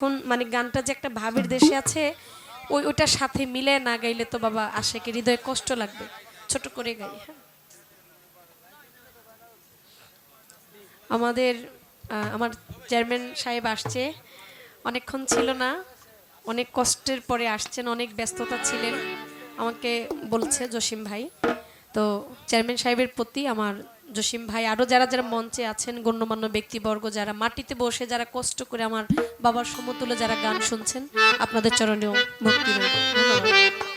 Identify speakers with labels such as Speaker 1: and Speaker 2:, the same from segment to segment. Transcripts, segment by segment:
Speaker 1: কোন মানে গানটা যে একটা ভাবের দেশে আছে, ওই ওইটার সাথে মিলে না গাইলে তো বাবা আশেকে হৃদয়ে কষ্ট লাগবে। ছোট করে গাই হ্যাঁ। আমাদের আমার চেয়ারম্যান সাহেব আসছে। অনেকক্ষণ ছিল না, অনেক কষ্টের পরে আসছেন, অনেক ব্যস্ততা ছিলেন। আমাকে বলছে জসিম ভাই। তো চেয়ারম্যান সাহেবের প্রতি আমার জসিম ভাই আরও যারা যারা মঞ্চে আছেন, গণ্যমান্য ব্যক্তিবর্গ, যারা মাটিতে বসে, যারা কষ্ট করে আমার বাবার সমতুল্য যারা গান শুনছেন, আপনাদের চরণেও ভক্তি রইল।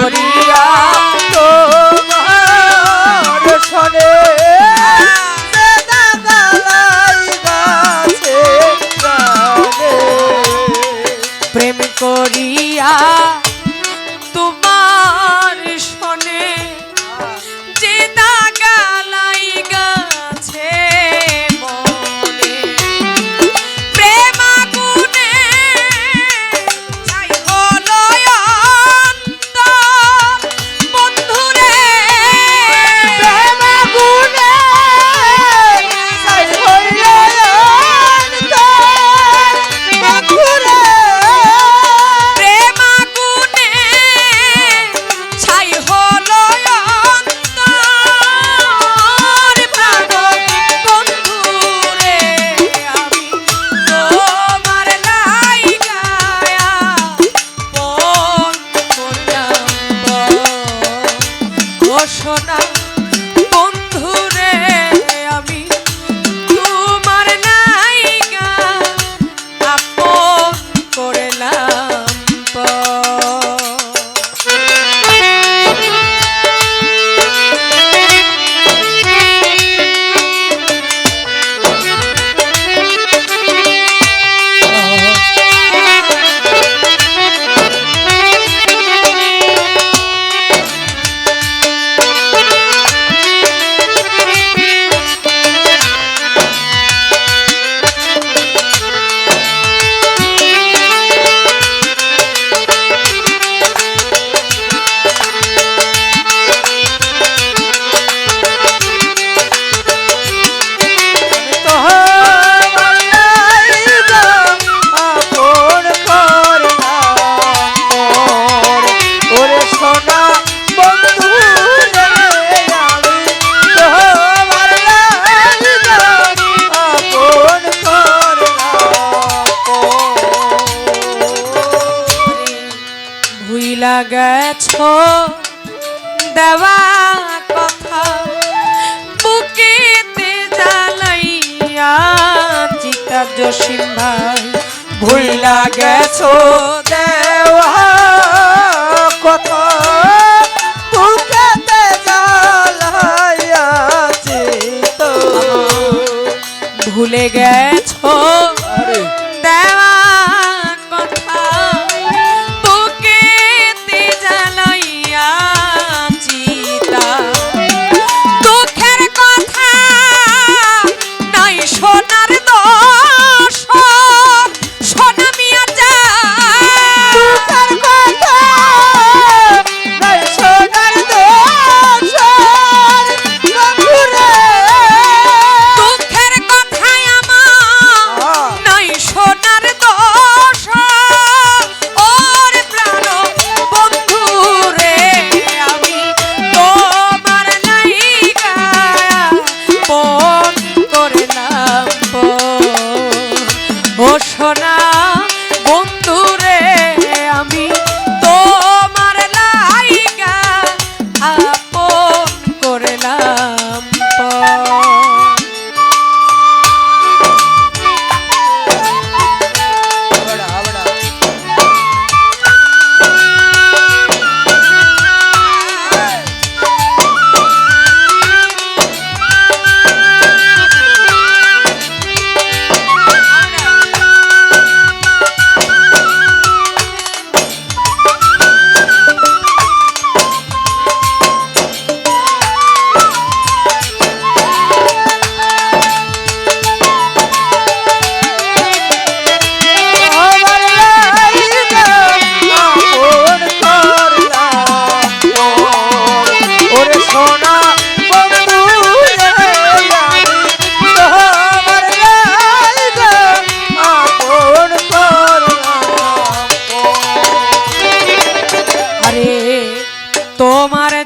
Speaker 2: করিয়া ভুইলা গেছ? দেওয়া কথা। বুকেতে জালাইয়া চিতা
Speaker 3: জসিম ভাই,
Speaker 2: ভুইলা গেছ? দেওয়া কথা।
Speaker 3: ভুলে গেছো?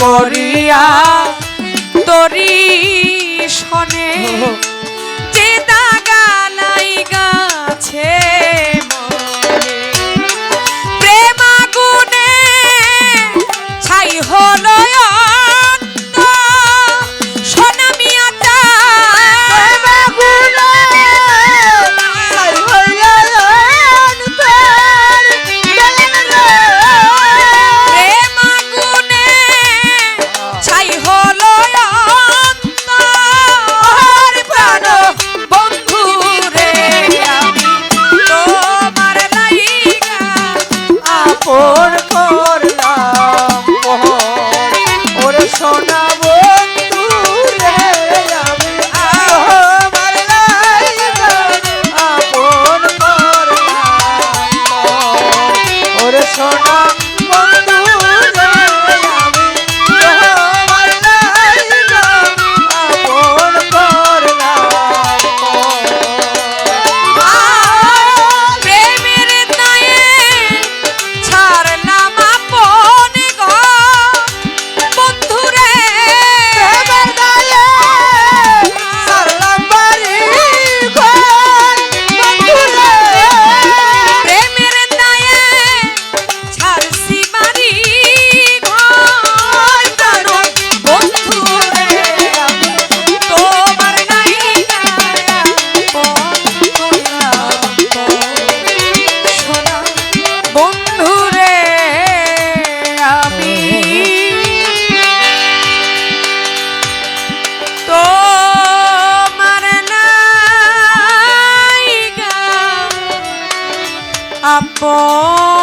Speaker 3: করিয়া তরি শনে। যে দাগা নাই গাছে প্রেমাগুনে ছাই হলো আপন